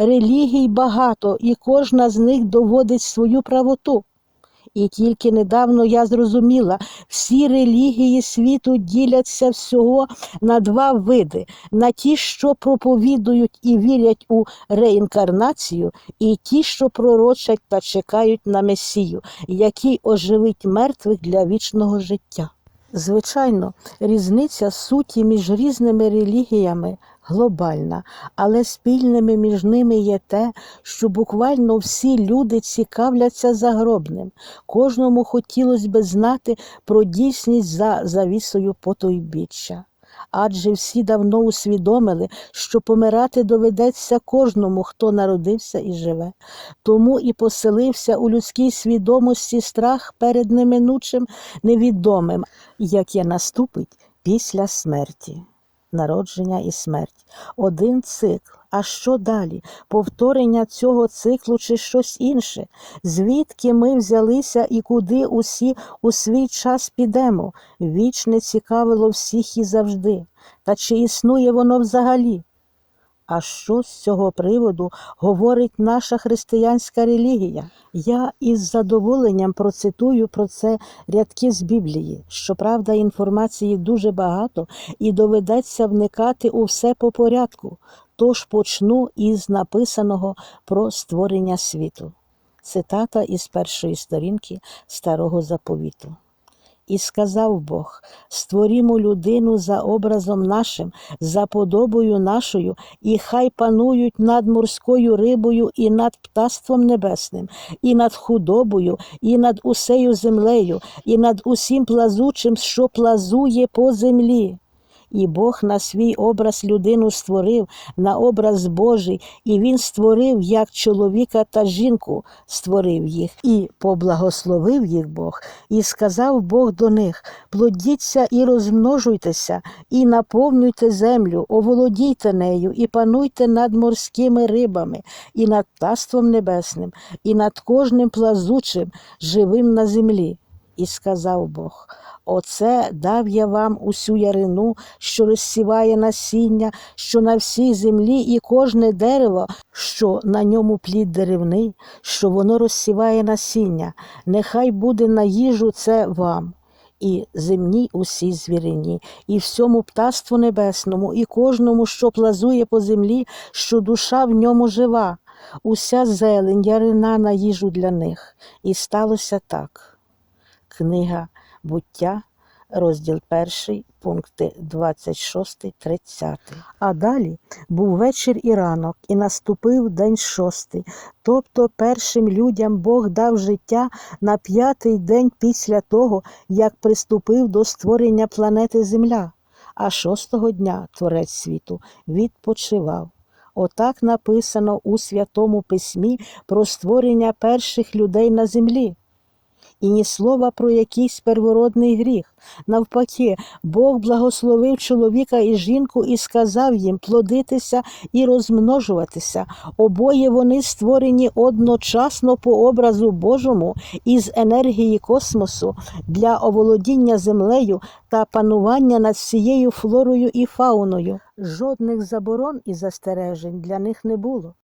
релігій багато, і кожна з них доводить свою правоту. І тільки недавно я зрозуміла, всі релігії світу діляться всього на два види: на ті, що проповідують і вірять у реінкарнацію, і ті, що пророчать та чекають на Месію, який оживить мертвих для вічного життя. Звичайно, різниця суті між різними релігіями глобальна, але спільними між ними є те, що буквально всі люди цікавляться загробним. Кожному хотілося би знати про дійсність за завісою потойбіччя. Адже всі давно усвідомили, що помирати доведеться кожному, хто народився і живе. Тому і поселився у людській свідомості страх перед неминучим невідомим, яке наступить після смерті. Народження і смерть. Один цикл. А що далі? Повторення цього циклу чи щось інше? Звідки ми взялися і куди усі у свій час підемо? Вічне цікавило всіх і завжди. Та чи існує воно взагалі? А що з цього приводу говорить наша християнська релігія? Я із задоволенням процитую про це рядки з Біблії. Щоправда, інформації дуже багато і доведеться вникати у все по порядку. Тож почну із написаного про створення світу. Цитата із першої сторінки Старого Заповіту. І сказав Бог: створімо людину за образом нашим, за подобою нашою, і хай панують над морською рибою, і над птаством небесним, і над худобою, і над усею землею, і над усім плазучим, що плазує по землі. І Бог на свій образ людину створив, на образ Божий, і Він створив як чоловіка та жінку, створив їх, і поблагословив їх Бог, і сказав Бог до них: плодіться і розмножуйтеся, і наповнюйте землю, оволодійте нею, і пануйте над морськими рибами, і над птаством небесним, і над кожним плазучим, живим на землі. І сказав Бог: Оце дав я вам усю ярину, що розсіває насіння, що на всій землі, і кожне дерево, що на ньому плід деревний, що воно розсіває насіння. Нехай буде на їжу це вам. І земній усій звірині, і всьому птаству небесному, і кожному, що плазує по землі, що душа в ньому жива, уся зелень, ярина на їжу для них. І сталося так. Книга Буття, розділ 1, пункти 26-30. А далі був вечір і ранок, і наступив день шостий. Тобто першим людям Бог дав життя на п'ятий день після того, як приступив до створення планети Земля. А шостого дня Творець світу відпочивав. Отак написано у Святому Письмі про створення перших людей на землі і ні слова про якийсь первородний гріх. Навпаки, Бог благословив чоловіка і жінку і сказав їм плодитися і розмножуватися. Обоє вони створені одночасно по образу Божому із енергії космосу для оволодіння землею та панування над всією флорою і фауною. Жодних заборон і застережень для них не було.